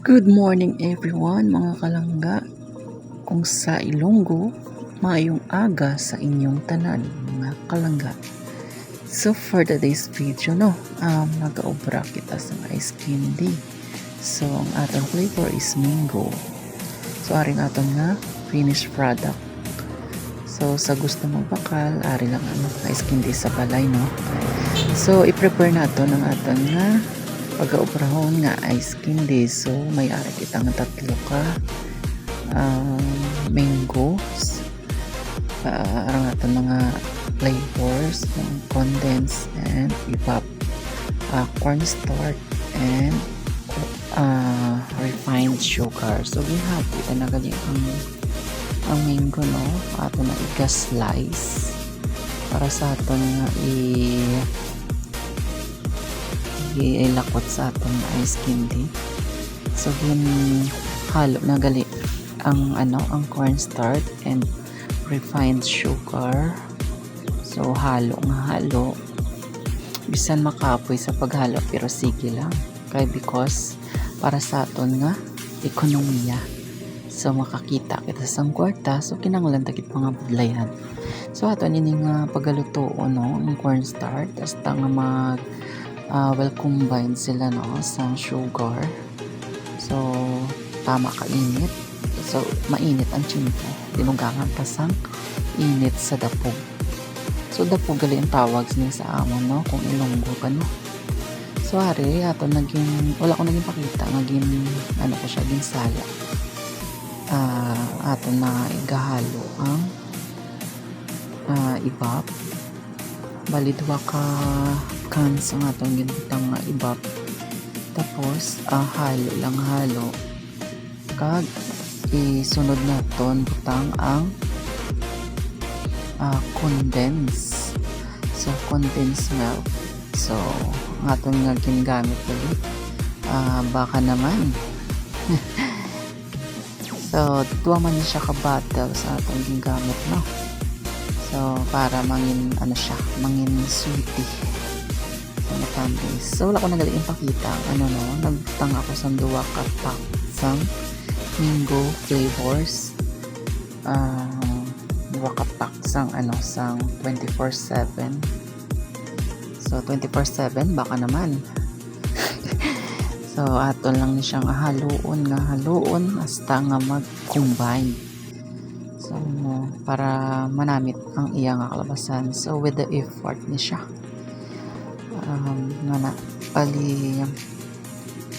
Good morning everyone mga kalangga. Kung sa Ilonggo, maayong aga sa inyong tanan mga kalangga. So for today's video no, um, nag-obra kita sa ice candy. So ang atong flavor is mango. So aring aton nga finished product. So sa gusto mo bakal, ari lang ano, ice candy sa balay no. So i-prepare nato ng aton nga pag-aubrahon nga ice candy. So may ari kita nga tatlo ka um, mangoes uh, arang aton mga flavors ng condensed and ipap uh, cornstarch and uh, refined sugar. So ginhabi na galing ang ang mango no ato na iga-slice para sa aton nga i ilakot sa aton ice candy. So gin halo na gali ang ano ang cornstarch and refined sugar. So halo nga halo. Bisan makapoy sa paghalo pero sige lang. Kay because para sa aton nga ekonomiya. So makakita kita sa kwarta so kinanglan takit mga budlayan. So ato ini nga pagaluto no ang cornstarch hasta nga mag uh, well combined sila no sa sugar. So tama ka init. So mainit ang chinko. Dinugangan pa sang init sa dapog. So dapog gali ang tawag niya sa amon no kung ilonggo ka no. So ari ato naging wala ko naging pakita naging ano ko siya ginsala. Uh, ato na igahalo ang uh, ibab bali duwa ka cans ang atong ginbutang nga ibab tapos uh, halo lang halo. Kag isunod naton butang ang uh, condense so condense milk. So ang atong nga ginagamit uh, baka naman. So tuwa man siya ka bottle sa atong ginagamit no So, para mangin, ano siya, mangin sweetie. So, matamis. So, wala ko nagaling pakita. Ano no, nagtang ako sa duwa ka pack sang mango flavors. Uh, duwa ka pack sang, ano, sang 24-7. So, 24-7, baka naman. so, ato lang ni siyang haluon nga haluon hasta nga mag-combine. So, para manamit ang iyang kalabasan. So, with the effort ni siya. Um, na, pali,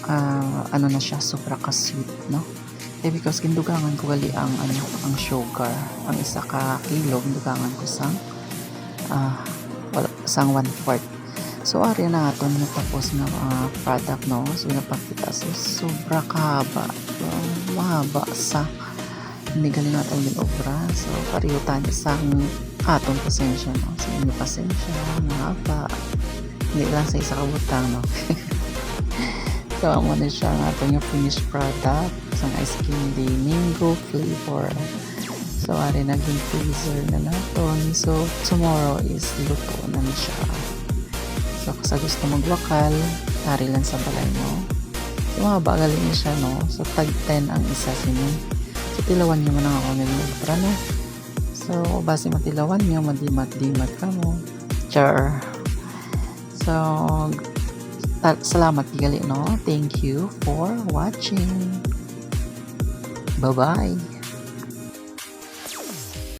uh, ano na siya, sobra ka-sweet, no? Eh, because kindugangan ko gali ang, ano, ang sugar. Ang isa ka kilo, kindugangan ko sang, uh, wala, sang one fourth. So, ari na ito natapos na uh, product, no? So, napakita. So, sobra kahaba. So, mahaba sa hindi galing natin yung obra. So, pariyo tayo sa atong pasensya, no? Sa inyo pasensya, mahaba. Hindi lang sa isa kabutang, no? so, amo na siya ang atong yung finished product. Isang ice candy, mango flavor. So, ari naging freezer na naton. So, tomorrow is luto na siya. So, sa gusto magwakal, ari lang sa balay mo. So, mahaba galing niya siya, no? So, tag 10 ang isa sinyo. So, tilawan nyo man ako ng ultra na. So, base matilawan nyo, madimat-dimat ka mo. Char. So, salamat gali, no? Thank you for watching. Bye-bye.